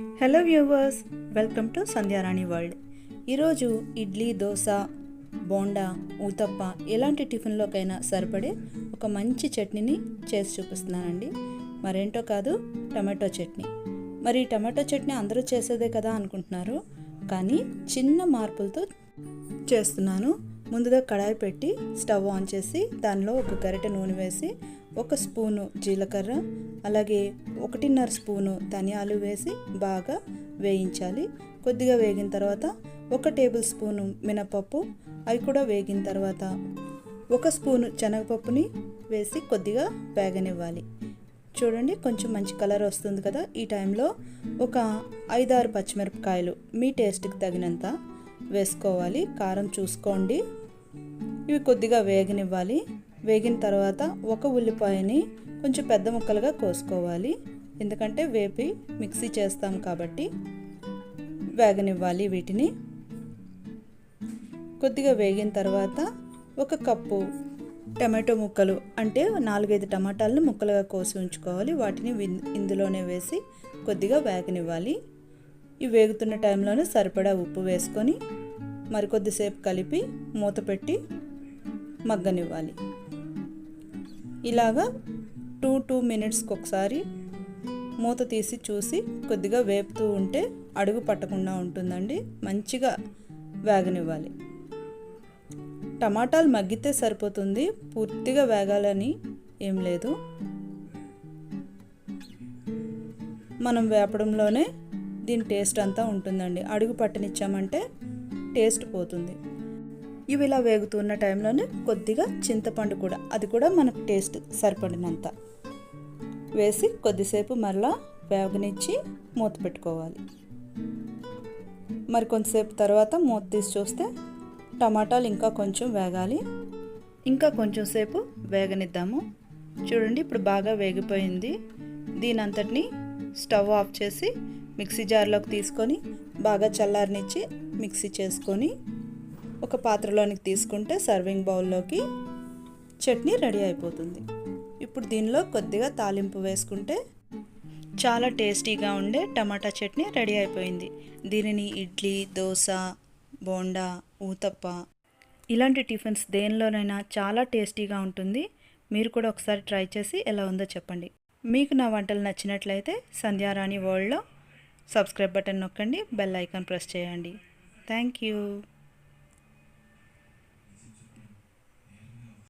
Hello viewers welcome to Sandhyarani world ఈరోజు ఇడ్లీ దోశ బోండా ఊతప్ప ఎలాంటి టిఫిన్లోకైనా సరిపడే ఒక మంచి చట్నీని చేసి చూపిస్తున్నానండి. మరేంటో కాదు టమాటో చట్నీ. మరి టమాటో చట్నీ అందరూ చేసేదే కదా అనుకుంటున్నారు. కానీ చిన్న మార్పులతో చేస్తున్నాను. ముందుగా కడాయి పెట్టి స్టవ్ ఆన్ చేసి దానిలో ఒక గరిటె నూనె వేసి ఒక స్పూను జీలకర్ర అలాగే ఒకటిన్నర స్పూను ధనియాలు వేసి బాగా వేయించాలి. కొద్దిగా వేగిన తర్వాత ఒక టేబుల్ స్పూను మినపప్పు అవి కూడా వేగిన తర్వాత ఒక స్పూను శనగపప్పుని వేసి కొద్దిగా వేగనివ్వాలి. చూడండి కొంచెం మంచి కలర్ వస్తుంది కదా. ఈ టైంలో ఒక ఐదారు పచ్చిమిరపకాయలు మీ టేస్ట్కి తగినంత వేసుకోవాలి. కారం చూసుకోండి. ఇవి కొద్దిగా వేగనివ్వాలి. వేగిన తర్వాత ఒక ఉల్లిపాయని కొంచెం పెద్ద ముక్కలుగా కోసుకోవాలి. ఎందుకంటే వేపి మిక్సీ చేస్తాం కాబట్టి వేగనివ్వాలి వీటిని. కొద్దిగా వేగిన తర్వాత ఒక కప్పు టమాటో ముక్కలు అంటే నాలుగైదు టమాటాలను ముక్కలుగా కోసి ఉంచుకోవాలి. వాటిని ఇందులోనే వేసి కొద్దిగా వేగనివ్వాలి. ఇవి వేగుతున్న టైంలోనే సరిపడా ఉప్పు వేసుకొని మరికొద్దిసేపు కలిపి మూత పెట్టి మగ్గనివ్వాలి. ఇలాగా టూ టూ మినిట్స్కి ఒకసారి మూత తీసి చూసి కొద్దిగా వేపుతూ ఉంటే అడుగు పట్టకుండా ఉంటుందండి. మంచిగా వేగనివ్వాలి. టమాటాలు మగ్గితే సరిపోతుంది. పూర్తిగా వేగాలని ఏం లేదు. మనం వేపడంలోనే దీని టేస్ట్ అంతా ఉంటుందండి. అడుగు పట్టనిచ్చామంటే టేస్ట్ పోతుంది. ఇవి ఇలా వేగుతున్న టైంలోనే కొద్దిగా చింతపండు కూడా అది కూడా మనకు టేస్ట్ సరిపడినంత. వేసి కొద్దిసేపు మరలా వేగనిచ్చి మూత పెట్టుకోవాలి. మరి కొంతసేపు తర్వాత మూత తీసి చూస్తే టమాటాలు ఇంకా కొంచెం వేగాలి. ఇంకా కొంచెం సేపు వేగనిద్దాము. చూడండి ఇప్పుడు బాగా వేగిపోయింది. దీని అంతటిని స్టవ్ ఆఫ్ చేసి మిక్సీ జార్లోకి తీసుకొని బాగా చల్లారనిచ్చి మిక్సీ చేసుకొని ఒక పాత్రలోనికి తీసుకుంటే సర్వింగ్ బౌల్లోకి చట్నీ రెడీ అయిపోతుంది. ఇప్పుడు దీనిలో కొద్దిగా తాలింపు వేసుకుంటే చాలా టేస్టీగా ఉండే టమాటా చట్నీ రెడీ అయిపోయింది. దీనిని ఇడ్లీ దోశ బోండా ఊతప్ప ఇలాంటి టిఫిన్స్ దేనిలోనైనా చాలా టేస్టీగా ఉంటుంది. మీరు కూడా ఒకసారి ట్రై చేసి ఎలా ఉందో చెప్పండి. మీకు నా వంటలు నచ్చినట్లయితే సంధ్యారాణి వరల్డ్లో సబ్స్క్రైబ్ బటన్ నొక్కండి బెల్ ఐకాన్ ప్రెస్ చేయండి. Thank you.